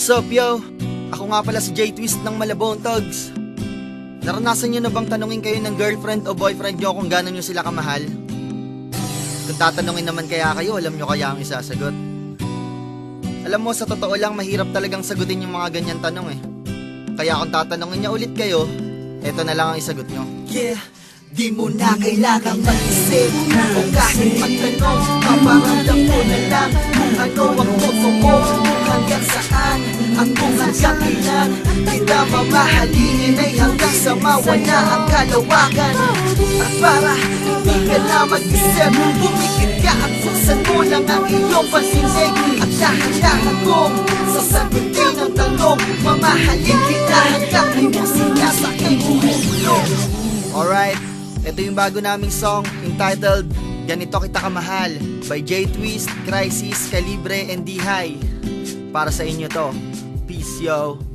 What's up, yo? Ako nga pala si J Twist ng Malabon Togs. Naranasan nyo na bang tanungin kayo ng girlfriend o boyfriend nyo kung gano'n nyo sila kamahal? Kung tatanungin naman kaya kayo, alam nyo kaya ang isasagot. Alam mo, sa totoo lang, mahirap talagang sagutin yung mga ganyan tanong eh. Kaya kung tatanungin niya ulit kayo, eto na lang ang isagot nyo. Yeah, di mo na kailangang mag-isip O kahit magtanong, paparamdam Kita mamahalin ay hanggang sa mawala ang kalawakan At para di ka na mag-isip Pumikit ka at buksan mo lang ang iyong pansinig At dahan-dahan kong sasagutin ang tanong Mamahalin kita hanggang mo sinasakay mundo Alright, ito yung bago naming song entitled Ganito Kita Kamahal by J Twist, Crisis, Calibre, and D-High. Para sa inyo to. Peace, yo!